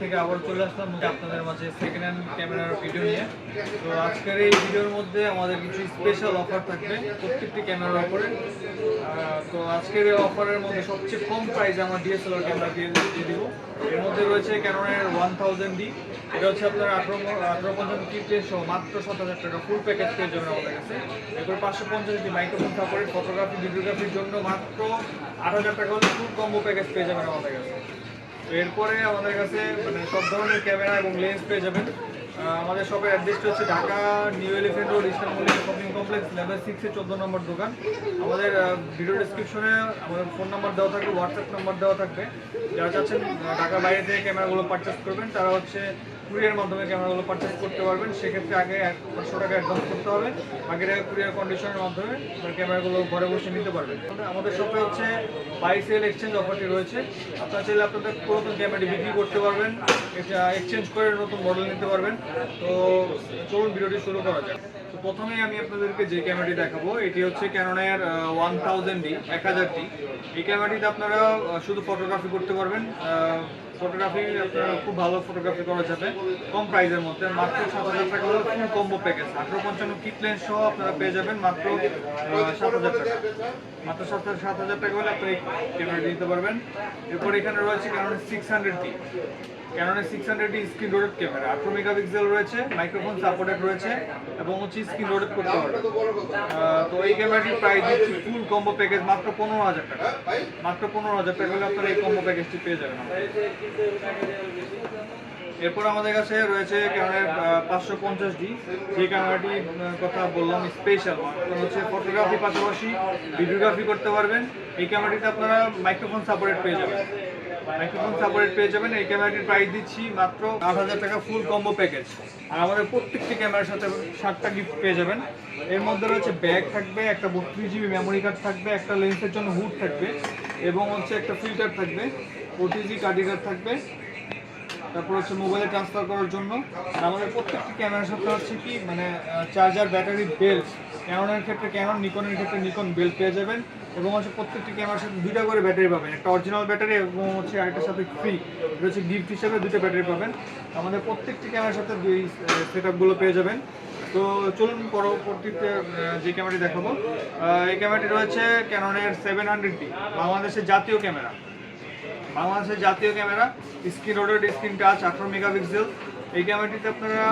থেকে আবার চলে আসলাম আপনাদের মাঝে সেকেন্ড হ্যান্ড ক্যামেরার ভিডিও নিয়ে। তো আজকের এই ভিডিওর মধ্যে আমাদের কিছু স্পেশাল অফার থাকবে প্রত্যেকটি ক্যামেরার উপরে। তো আজকের এই অফারের মধ্যে সবচেয়ে কম প্রাইসে আমরা ডিএসএলআর ক্যামেরা দিয়ে দিয়ে দিব। এর মধ্যে রয়েছে ক্যানোনের ওয়ান থাউজেন্ড ডি এটা হচ্ছে আপনার আঠারো আঠারো পঞ্চান্ন কিটের সহ মাত্র সাত হাজার টাকা ফুল প্যাকেজ পেয়ে যাবেন আমাদের কাছে। এরপর পাঁচশো পঞ্চাশ ডি মাইক্রোফোন সাপোর্টেড ফটোগ্রাফি ভিডিওগ্রাফির জন্য মাত্র আট হাজার টাকা হলে ফুল কম্বো প্যাকেজ পেয়ে যাবেন আমাদের কাছে। এরপরে আমাদের কাছে মানে সব ধরনের ক্যামেরা এবং লেন্স পেয়ে যাবেন। আমাদের শপের অ্যাড্রেসটা হচ্ছে Dhaka new elephant road Mallika shopping complex, level সিক্সে চোদ্দ নম্বর দোকান। আমাদের ভিডিও ডিসক্রিপশনে আমাদের ফোন নাম্বার দেওয়া থাকবে হোয়াটসঅ্যাপ নাম্বার দেওয়া থাকবে। যারা চাচ্ছেন ঢাকার বাইরে থেকে ক্যামেরাগুলো পারচেস করবেন, তারা হচ্ছে কুরিয়ার মাধ্যমে ক্যামেরাগুলো পারচেস করতে পারবেন। সেক্ষেত্রে আগে এক পাঁচশো টাকা অ্যাডভান্স করতে হবে। বাকি টাকা কুরিয়ার কন্ডিশনের মাধ্যমে ক্যামেরাগুলো ঘরে বসে নিতে পারবেন। আমাদের- শপে হচ্ছে বাই সেল এক্সচেঞ্জ অফারটি রয়েছে। আপনারা চাইলে আপনাদের পুরাতন ক্যামেরাটি বিক্রি করতে পারবেন। এটা এক্সচেঞ্জ করে নতুন মডেল নিতে পারবেন। তো চলুন ভিডিওটি শুরু করা যাক। তো প্রথমেই আমি আপনাদেরকে যে ক্যামেরাটি দেখাবো, এটি হচ্ছে ক্যাননের ওয়ান থাউজেন্ড ডি এক হাজার ডি এই ক্যামেরাটিতে আপনারা শুধু ফটোগ্রাফি করতে পারবেন। ফটোগ্রাফি খুব ভালো ফটোগ্রাফি করা যাবে কম প্রাইসের মধ্যে, মাত্র সাত হাজার টাকা হলো ফুল কম্বো প্যাকেজ আঠারো পঞ্চান্ন কিট লেন্স সহ আপনারা পেয়ে যাবেন মাত্র সাত হাজার টাকা। মাত্র সাত সাত হাজার টাকা হলে আপনি ক্যামেরা নিতে পারবেন। এরপর এখানে রয়েছে কারণ সিক্স হান্ড্রেড ক্যাননের সিক্স হান্ড্রেড টি স্ক্রিন রোডেড ক্যামেরা আঠারো মেগাপিক্সেল রয়েছে মাইক্রোফোন সাপোর্টেড রয়েছে, এবং হচ্ছে স্ক্রিন রোডেড করতে পারবে তো এই ক্যামেরাটির প্রাইস দিচ্ছি ফুল কম্বো প্যাকেজ মাত্র পনেরো হাজার টাকা। মাত্র পনেরো হাজার টাকা হলে আপনারা এই কম্বো প্যাকেজটি পেয়ে যাবেন এরপর আমাদের কাছে রয়েছে ক্যামেরার পাঁচশো পঞ্চাশ ডি যে ক্যামেরাটির কথা বললাম স্পেশাল হচ্ছে ফটোগ্রাফি পাশাপাশি ভিডিওগ্রাফি করতে পারবেন। এই ক্যামেরাটিতে আপনারা মাইক্রোফোন সাপোর্টেড পেয়ে যাবেন। মাইক্রোফোন সাপোর্টেড পেয়ে যাবেন। এই ক্যামেরাটির প্রাইস দিচ্ছি মাত্র আট হাজার টাকা ফুল কম্বো প্যাকেজ আর আমাদের প্রত্যেকটি ক্যামেরার সাথে সাতটা গিফট পেয়ে যাবেন। এর মধ্যে রয়েছে ব্যাগ থাকবে, একটা বত্রিশ জিবি মেমোরি কার্ড থাকবে, একটা লেন্সের জন্য হুড থাকবে, এবং হচ্ছে একটা ফিল্টার থাকবে ওটিজি কার্ডিগার থাকবে। তারপর হচ্ছে মোবাইলে ট্রান্সফার করার জন্য। আমাদের প্রত্যেকটি ক্যামেরার সাথে হচ্ছে কি মানে চার্জার ব্যাটারি বেল্ট ক্যাননের ক্ষেত্রে ক্যানন নিকনের ক্ষেত্রে নিকন বেল্ট পেয়ে যাবেন। এবং হচ্ছে প্রত্যেকটি ক্যামেরার সাথে দুইটা করে ব্যাটারি পাবেন। একটা অরিজিনাল ব্যাটারি এবং হচ্ছে আরেকটার সাথে ফ্রি এটা হচ্ছে গিফট হিসেবে দুটো ব্যাটারি পাবেন। আমাদের প্রত্যেকটি ক্যামেরার সাথে দুই সেট আপগুলো পেয়ে যাবেন। তো চলুন পরবর্তীতে যে ক্যামেরাটি দেখাবো। এই ক্যামেরাটি রয়েছে ক্যাননের সেভেন হান্ড্রেড ডি বাংলাদেশের জাতীয় ক্যামেরা বাংলাদেশের জাতীয় camera, screen rotated screen touch আঠারো মেগাপিক্সেল। এই ক্যামেরাটিতে আপনারা,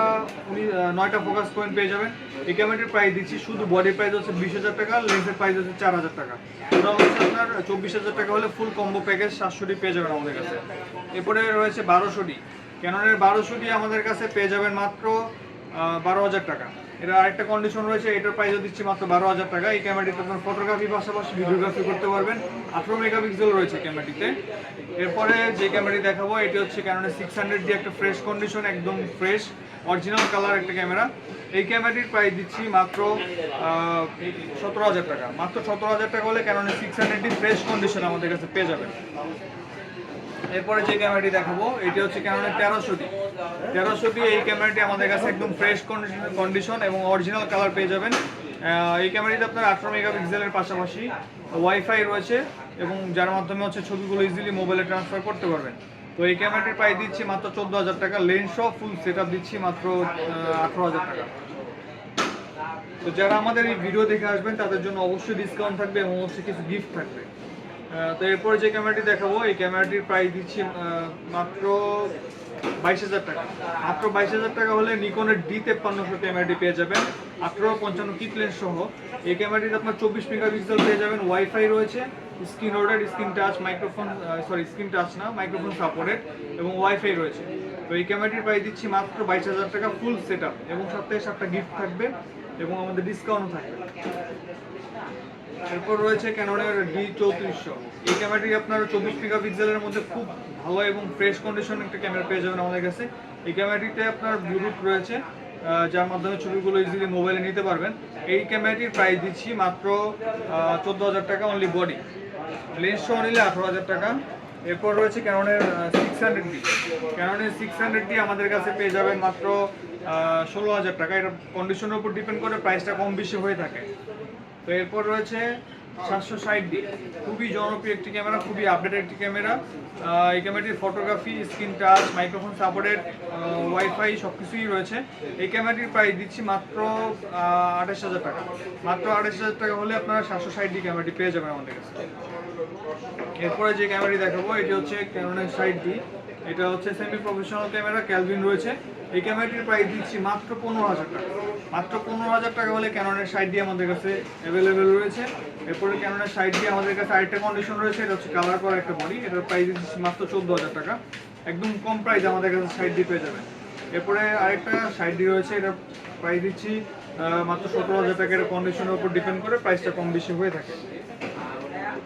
উনি নয়টা ফোকাস পয়েন্ট পেয়ে যাবেন। এই ক্যামেরাটির প্রাইস দিচ্ছি, শুধু বডি প্রাইস হচ্ছে বিশ হাজার টাকা লেন্সের প্রাইস হচ্ছে চার হাজার টাকা। টোটাল হচ্ছে আপনার চব্বিশ হাজার টাকা হলে ফুল কম্বো প্যাকেজ সাতশোটি পেয়ে যাবেন আমাদের কাছে। এরপরে রয়েছে বারোশোটি। ক্যাননের বারোশোটি আমাদের কাছে পেয়ে যাবেন মাত্র বারো হাজার টাকা। এটা আরেকটা কন্ডিশন রয়েছে, এটার প্রাইসও দিচ্ছি মাত্র বারো হাজার টাকা। এই ক্যামেরাটিতে আপনার ফটোগ্রাফি পাশাপাশি ভিডিওগ্রাফি করতে পারবেন। আঠারো মেগাপিক্সেল রয়েছে ক্যামেরাটিতে এরপরে যে ক্যামেরাটি দেখাবো, এটি হচ্ছে ক্যানোনের সিক্স হান্ড্রেড দিয়ে একটা ফ্রেশ কন্ডিশন একদম ফ্রেশ অরিজিনাল কালার একটা ক্যামেরা এই ক্যামেরাটির প্রাইস দিচ্ছি মাত্র সতেরো হাজার টাকা। মাত্র সতেরো হাজার টাকা হলে ক্যানোনের সিক্স হান্ড্রেডটি ফ্রেশ কন্ডিশন আমাদের কাছে পেয়ে যাবেন। এরপরে যে ক্যামেরাটি দেখাবো, এটি হচ্ছে ক্যানোনের তেরোশোটি তেরোশোটি এই ক্যামেরাটি আমাদের কাছে একদম ফ্রেশ কন্ডিশন এবং অরিজিনাল কালার পেয়ে যাবেন। এই ক্যামেরাটিতে আপনার আঠারো মেগাপিক্সেলের পাশাপাশি ওয়াইফাই রয়েছে এবং যার মাধ্যমে হচ্ছে ছবিগুলো ইজিলি মোবাইলে ট্রান্সফার করতে পারবেন। তো এই ক্যামেরাটির প্রাইস দিচ্ছি মাত্র চোদ্দ হাজার টাকা লেন্স সহ ফুল সেট দিচ্ছি মাত্র আঠারো হাজার টাকা। তো যারা আমাদের এই ভিডিও দেখে আসবেন, তাদের জন্য অবশ্যই ডিসকাউন্ট থাকবে এবং হচ্ছে কিছু গিফট থাকবে। তো এরপরে যে ক্যামেরাটি দেখাবো, এই ক্যামেরাটির প্রাইস দিচ্ছি মাত্র বাইশ হাজার টাকা। মাত্র বাইশ হাজার টাকা হলে নিকনের ডি পেয়ে যাবেন। পঞ্চান্ন সহ। এই আপনার চব্বিশ পেয়ে যাবেন। ওয়াইফাই রয়েছে। Screen screen touch microphone sorry screen touch না মাইক্রোফোন সাপোর্টেড এবং ওয়াইফাই রয়েছে। তো এই ক্যামেরাটির প্রাইস দিচ্ছি মাত্র বাইশ হাজার টাকা ফুল সেট এবং সাথে সাতটা গিফট থাকবে এবং আমাদের ডিসকাউন্ট থাকবে। এরপর রয়েছে ক্যানোনের ডি চৌত্রিশশো। এই ক্যামেরাটি আপনার চব্বিশ মেগাপিক্সেলের মধ্যে খুব ভালো এবং ফ্রেশ কন্ডিশন একটা ক্যামেরা পেয়ে যাবেন আমাদের কাছে। এই ক্যামেরাটিতে আপনার ব্লুটুথ রয়েছে যার মাধ্যমে ছবিগুলো ইজিলি মোবাইলে নিতে পারবেন। এই ক্যামেরাটির প্রাইস দিচ্ছি মাত্র চোদ্দ হাজার টাকা অনলি বডি লেন্স সহ নিলে আঠারো হাজার টাকা। এরপর রয়েছে ক্যাননের সিক্স হান্ড্রেড ডি ক্যাননের সিক্স হান্ড্রেড ডি আমাদের কাছে পেয়ে যাবেন মাত্র ষোলো হাজার টাকা। এটা কন্ডিশনের উপর ডিপেন্ড করে প্রাইসটা কম বেশি হয়ে থাকে। তো এরপর রয়েছে সাতশো ষাট ডি। খুবই জনপ্রিয় একটি ক্যামেরা, খুবই আপডেট একটি ক্যামেরা। এই ক্যামেরাটির photography screen touch microphone supported WiFi সব কিছুই রয়েছে। এই ক্যামেরাটির প্রাইস দিচ্ছি মাত্র আঠাশ হাজার টাকা। মাত্র আঠাশ হাজার টাকা হলে আপনারা সাতশো ষাট ডি ক্যামেরাটি পেয়ে যাবেন আমাদের কাছে। এরপরে যে ক্যামেরাটি দেখাবো, এটি হচ্ছে ক্যানোনের সাইড ডি। এটা হচ্ছে সেমি প্রফেশনাল ক্যামেরা ক্যালভিন রয়েছে। এই ক্যামেরাটির প্রাইস দিচ্ছি মাত্র পনেরো হাজার টাকা। মাত্র পনেরো হাজার টাকা হলে ক্যানোনের সাইড দিয়ে আমাদের কাছে অ্যাভেলেবেল রয়েছে। এরপরে ক্যানোনের সাইড দিয়ে আমাদের কাছে আরেকটা কন্ডিশন রয়েছে, এটা হচ্ছে কালার করা একটা বডি এটার প্রাইস দিচ্ছি মাত্র চোদ্দ হাজার টাকা। একদম কম প্রাইস আমাদের কাছে সাইড দিয়ে পেয়ে যাবেন। এরপরে আরেকটা সাইড দিয়ে রয়েছে এটা প্রাইস দিচ্ছি মাত্র সতেরো হাজার টাকা। এটা কন্ডিশনের উপর ডিপেন্ড করে প্রাইসটা কম বেশি হয়ে থাকে।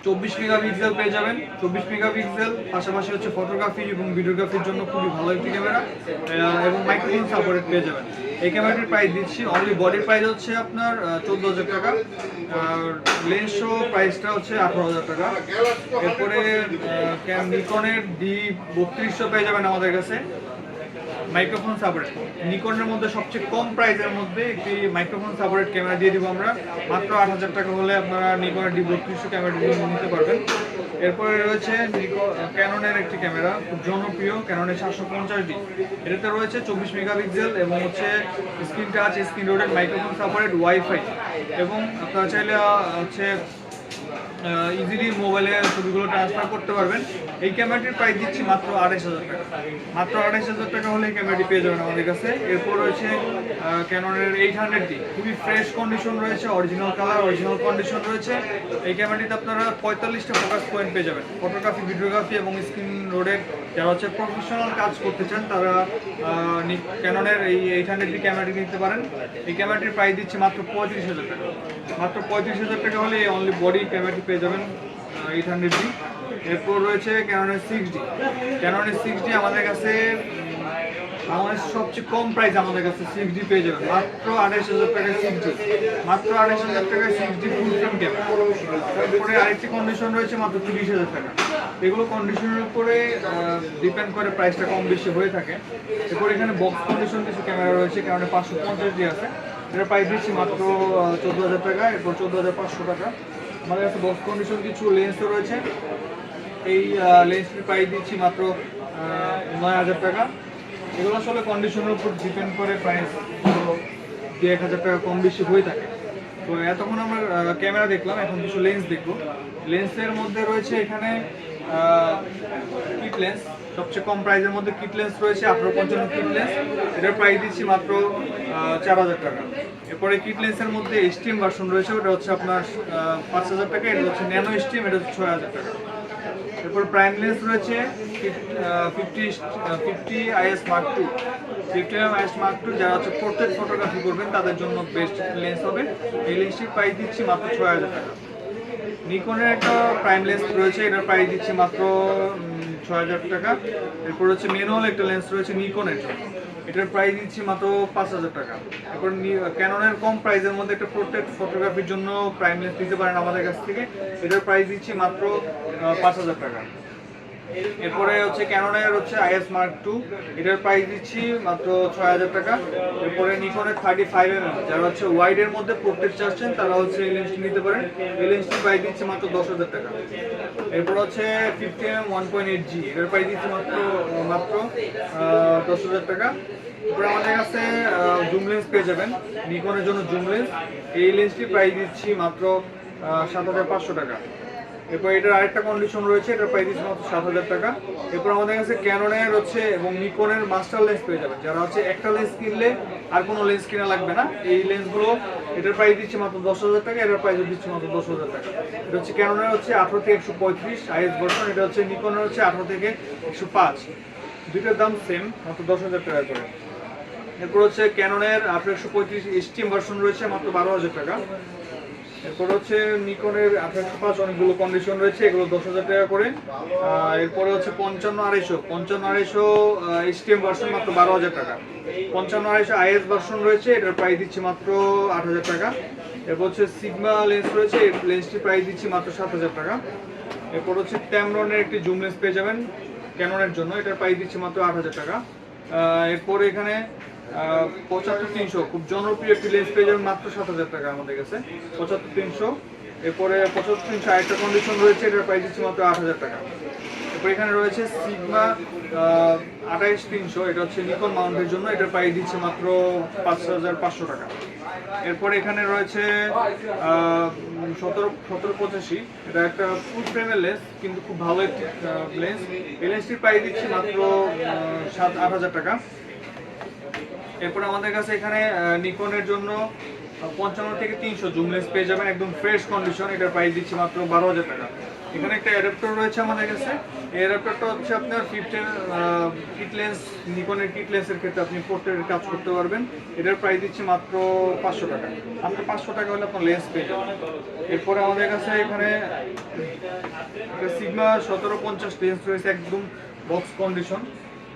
চব্বিশ মেগাপিক্সেল পেয়ে যাবেন। চব্বিশ মেগাপিক্সেল, পাশাপাশি হচ্ছে ফটোগ্রাফি এবং ভিডিওগ্রাফির জন্য খুবই ভালো একটি ক্যামেরা এবং মাইক্রোফোন সাপোর্টেড পেয়ে যাবেন। এই ক্যামেরাটির প্রাইস দিচ্ছি অনলি বডির প্রাইস হচ্ছে আপনার চোদ্দ হাজার টাকা, আর লেন্স প্রাইসটা হচ্ছে আঠারো হাজার টাকা। এরপরে নিকনের ডি বত্রিশশো পেয়ে যাবেন আমাদের কাছে। মাইক্রোফোন সাপোর্টেড নিকনের মধ্যে সবচেয়ে কম প্রাইসের মধ্যে একটি মাইক্রোফোন সাপোর্টেড ক্যামেরা দিয়ে দিব আমরা। মাত্র আট হাজার টাকা হলে আপনারা নিকনের ডি বত্রিশশো ক্যামেরাটি নিতে পারবেন। এরপরে রয়েছে ক্যাননের একটি ক্যামেরা খুব জনপ্রিয় ক্যাননের সাতশো পঞ্চাশ ডি এটাতে রয়েছে চব্বিশ মেগাপিক্সেল এবং হচ্ছে screen touch screen rotated microphone supported WiFi এবং আপনারা চাইলে হচ্ছে ইজিলি মোবাইলে ছবিগুলো ট্রান্সফার করতে পারবেন। এই ক্যামেরাটির প্রাইস দিচ্ছি মাত্র আড়াইশ হাজার টাকা। মাত্র আড়াইশ হাজার টাকা হলে এই ক্যামেরাটি পেয়ে যাবেন আমাদের কাছে। এরপর রয়েছে ক্যাননের এইট হান্ড্রেডটি খুবই ফ্রেশ কন্ডিশন রয়েছে অরিজিনাল কালার অরিজিনাল কন্ডিশন রয়েছে। এই ক্যামেরাটিতে আপনারা পঁয়তাল্লিশটা ফোকাস পয়েন্ট পেয়ে যাবেন। ফটোগ্রাফি ভিডিওগ্রাফি এবং স্ক্রিন রোডের যারা হচ্ছে প্রফেশনাল কাজ করতে চান, তারা ক্যাননের এই এইট হান্ড্রেডটি ক্যামেরাটি নিতে পারেন। এই ক্যামেরাটির প্রাইস দিচ্ছি মাত্র পঁয়ত্রিশ হাজার টাকা। মাত্র পঁয়ত্রিশ হাজার টাকা হলে অনলি বডি ক্যামেরাটি পেয়ে যাবেন এইট হান্ড্রেড ডি এরপর রয়েছে ক্যাননের সিক্স ডি ক্যাননের সিক্স ডি আমাদের কাছে আমাদের সবচেয়ে কম প্রাইস আমাদের কাছে সিক্স ডি পেয়ে যাবেন। মাত্র আড়াইশ হাজার টাকা সিক্স ডি মাত্র আড়াইশ হাজার টাকায় six D full frame camera তারপরে আরেকটি কন্ডিশন রয়েছে মাত্র তিরিশ হাজার টাকা। এগুলো কন্ডিশনের উপরে ডিপেন্ড করে প্রাইসটা কম বেশি হয়ে থাকে। এরপর এখানে বক্স কন্ডিশন কিছু ক্যামেরা রয়েছে কারণে পাঁচশো পঞ্চাশ ডি আছে। এটার প্রাইস দিচ্ছি মাত্র চোদ্দ হাজার টাকা, এরপর চোদ্দ হাজার পাঁচশো টাকা। আমাদের কাছে বক্স কন্ডিশন কিছু লেন্সও রয়েছে। এই লেন্সটির প্রাইস দিচ্ছি মাত্র নয় হাজার টাকা। এগুলো আসলে কন্ডিশনের উপর ডিপেন্ড করে প্রাইস দু এক হাজার টাকা কম বেশি হয়ে থাকে। তো এতক্ষণ আমরা ক্যামেরা দেখলাম, এখন কিছু লেন্স দেখব। লেন্সের মধ্যে রয়েছে এখানে কিট লেন্স সবচেয়ে কম প্রাইসের মধ্যে কিট লেন্স রয়েছে, আঠারো পঞ্চান্ন কিট লেন্স। এটার প্রাইস দিচ্ছি মাত্র চার হাজার টাকা। এরপরে কিট লেন্সের মধ্যে স্টিম ভার্সন রয়েছে, ওটা হচ্ছে আপনার পাঁচ হাজার টাকা, এটা হচ্ছে ন্যানো স্টিম, এটা হচ্ছে ছয় হাজার টাকা। এরপর প্রাইম লেন্স রয়েছে fifty fifty IS mark two. Fifty IS mark two, যারা হচ্ছে পোর্ট্রেট ফটোগ্রাফি করবেন, তাদের জন্য বেস্ট লেন্স হবে। এই লেন্সটির প্রাইস দিচ্ছি মাত্র ছয় হাজার টাকা। নিকনের একটা প্রাইম লেন্স রয়েছে, এটার প্রাইস দিচ্ছি মাত্র ছয় হাজার টাকা। এরপর হচ্ছে ম্যানুয়াল একটা লেন্স রয়েছে নিকনের এটার প্রাইস দিচ্ছি মাত্র পাঁচ হাজার টাকা। এরপর ক্যাননের কম প্রাইসের মধ্যে একটা পোর্ট্রেট ফটোগ্রাফির জন্য প্রাইম লেন্স দিতে পারেন আমাদের কাছ থেকে। এটার প্রাইস দিচ্ছি মাত্র পাঁচ হাজার টাকা। এরপরে হচ্ছে ক্যানোনের হচ্ছে আইএস মার্ক টু এটার প্রাইস দিচ্ছি মাত্র ছয় হাজার টাকা। এরপরে নিকনের থার্টি ফাইভ এম যারা হচ্ছে ওয়াইডের মধ্যে প্রোটেক্ট চাচ্ছেন, তারা হচ্ছে এই লেন্সটি নিতে পারেন। লেন্সটির প্রাইস দিচ্ছে মাত্র দশ হাজার টাকা। এরপর হচ্ছে fifty M one point eight G এটার প্রাইস দিচ্ছি মাত্র মাত্র দশ হাজার টাকা। এরপরে আমাদের কাছে জুম লেন্স পেয়ে যাবেন। নিকনের জন্য জুম লেন্স এই লেন্সটি প্রাইস দিচ্ছি মাত্র সাত হাজার পাঁচশো টাকা। এরপর এটার আরেকটা কন্ডিশন রয়েছে, এটার প্রাইস দিচ্ছি মাত্র সাত হাজার টাকা। এরপর আমাদের কাছে ক্যাননের হচ্ছে এবং নিকনের মাস্টার লেন্স পেয়ে যাবেন। যারা হচ্ছে একটা লেন্স কিনলে আর কোনো লেন্স কিনা লাগবে না। এই লেন্সগুলো এটার প্রাইস দিচ্ছে মাত্র দশ হাজার টাকা, এটার প্রাইস দিচ্ছে মাত্র দশ হাজার টাকা। এটা হচ্ছে ক্যাননের হচ্ছে আঠারো থেকে একশো পঁয়ত্রিশ আইএস ভার্সন এটা হচ্ছে নিকনের হচ্ছে আঠারো থেকে একশো পাঁচ। দুইটার দাম সেম মাত্র দশ হাজার টাকা করে। এরপর হচ্ছে ক্যাননের আঠারো একশো পঁয়ত্রিশ স্টিম ভার্সন রয়েছে, মাত্র বারো হাজার টাকা। এরপর হচ্ছে নিকনের আঠারোশো পাঁচ অনেকগুলো কন্ডিশন রয়েছে, এগুলো দশ হাজার টাকা করে। এরপরে হচ্ছে পঞ্চান্ন আড়াইশো। পঞ্চান্ন আড়াইশো এসটিএম ভার্সন মাত্র বারো হাজার টাকা। পঞ্চান্ন আড়াইশো আইএস ভার্সন রয়েছে, এটার প্রাইস দিচ্ছি মাত্র আট হাজার টাকা। এরপর হচ্ছে সিগমা লেন্স রয়েছে লেন্সটির প্রাইস দিচ্ছি মাত্র সাত হাজার টাকা। এরপর হচ্ছে ট্যামরনের একটি জুম লেন্স পেয়ে যাবেন ক্যাননের জন্য, এটার প্রাইস দিচ্ছি মাত্র আট হাজার টাকা। এরপর এখানে পঁচাত্তর তিনশো, খুব জনপ্রিয় একটি লেন্স পেয়ে যাবেন মাত্র সাত হাজার টাকা আমাদের কাছে। পঁচাত্তর তিনশো, এরপরে পঁচাত্তর তিনশো আরেকটা কন্ডিশন রয়েছে, এটার প্রাইস দিচ্ছি মাত্র আট হাজার টাকা। এরপর এখানে রয়েছে সিগমা আঠাইশ তিনশো, এটা হচ্ছে নিকন মাউন্টের জন্য, এটার প্রাইস দিচ্ছে মাত্র পাঁচ হাজার পাঁচশো টাকা। এরপর এখানে রয়েছে সতেরো সতেরো পঁচাশি, এটা একটা ফুল ফ্রেমের লেন্স কিন্তু খুব ভালো একটি লেন্স এই লেন্সটির প্রাইস দিচ্ছি মাত্র সাত, আট হাজার টাকা। এরপর আমাদের কাছে এখানে নিকনের জন্য পঞ্চান্ন থেকে তিনশো জুম লেন্স পেয়ে যাবেন, একদম ফ্রেশ কন্ডিশন এটার প্রাইস দিচ্ছি মাত্র বারো হাজার টাকা। এখানে একটা অ্যাডাপ্টার রয়েছে আমাদের কাছে। এই অ্যাডাপ্টারটা হচ্ছে আপনার ফিফটিন কিট লেন্স নিকনের কিট লেন্সের ক্ষেত্রে আপনি পোর্টের কাজ করতে পারবেন। এটার প্রাইস দিচ্ছি মাত্র পাঁচশো টাকা। আপনার পাঁচশো টাকা হলে আপনার লেন্স পেয়ে যাবেন। এরপরে আমাদের কাছে এখানে সিগমা সতেরো পঞ্চাশ লেন্স রয়েছে, একদম বক্স কন্ডিশন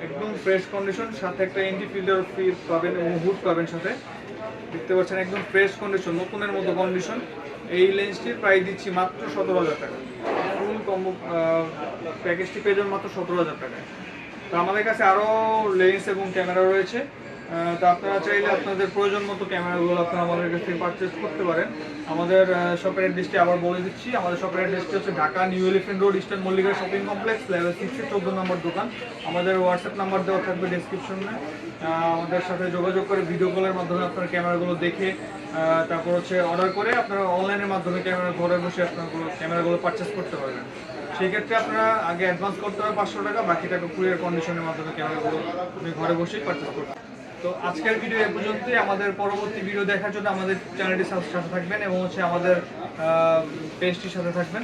একদম ফ্রেশ কন্ডিশন সাথে একটা এন্টি ফিল্টার ফিল পাবেন, এবং হুড পাবেন সাথে। দেখতে পাচ্ছেন, একদম ফ্রেশ কন্ডিশন নতুনের মতো কন্ডিশন এই লেন্সটির প্রাইস দিচ্ছি মাত্র সতেরো হাজার টাকা। ফুল কম্বো প্যাকেজটি পেয়ে যাবেন মাত্র সতেরো হাজার টাকায়। তো আমাদের কাছে আরও লেন্স এবং ক্যামেরা রয়েছে। তো আপনারা চাইলে আপনাদের প্রয়োজন মতো ক্যামেরাগুলো আপনারা আমাদের কাছ থেকে পারচেস করতে পারেন। আমাদের শপের অ্যাড্রেসটি আবার বলে দিচ্ছি। আমাদের শপের অ্যাড্রেসটি হচ্ছে Dhaka new elephant road eastern Mallika shopping complex level সিক্সে চোদ্দ নম্বর দোকান। আমাদের হোয়াটসঅ্যাপ নাম্বার দেওয়া থাকবে ডিসক্রিপশনে আমাদের সাথে যোগাযোগ করে ভিডিও কলের মাধ্যমে আপনার ক্যামেরাগুলো দেখে তারপর হচ্ছে অর্ডার করে আপনারা অনলাইনের মাধ্যমে ক্যামেরা ঘরে বসে আপনার ক্যামেরাগুলো পারচেস করতে পারবেন। সেই ক্ষেত্রে আপনারা আগে অ্যাডভান্স করতে হবে পাঁচশো টাকা, বাকি টাকা কুরিয়ার কন্ডিশনের মাধ্যমে ক্যামেরাগুলো আপনি ঘরে বসেই পারচেস করতে তো আজকের ভিডিও এ পর্যন্তই। আমাদের পরবর্তী ভিডিও দেখার জন্য আমাদের চ্যানেলটি সাথে থাকবেন এবং হচ্ছে আমাদের পেজটির সাথে থাকবেন।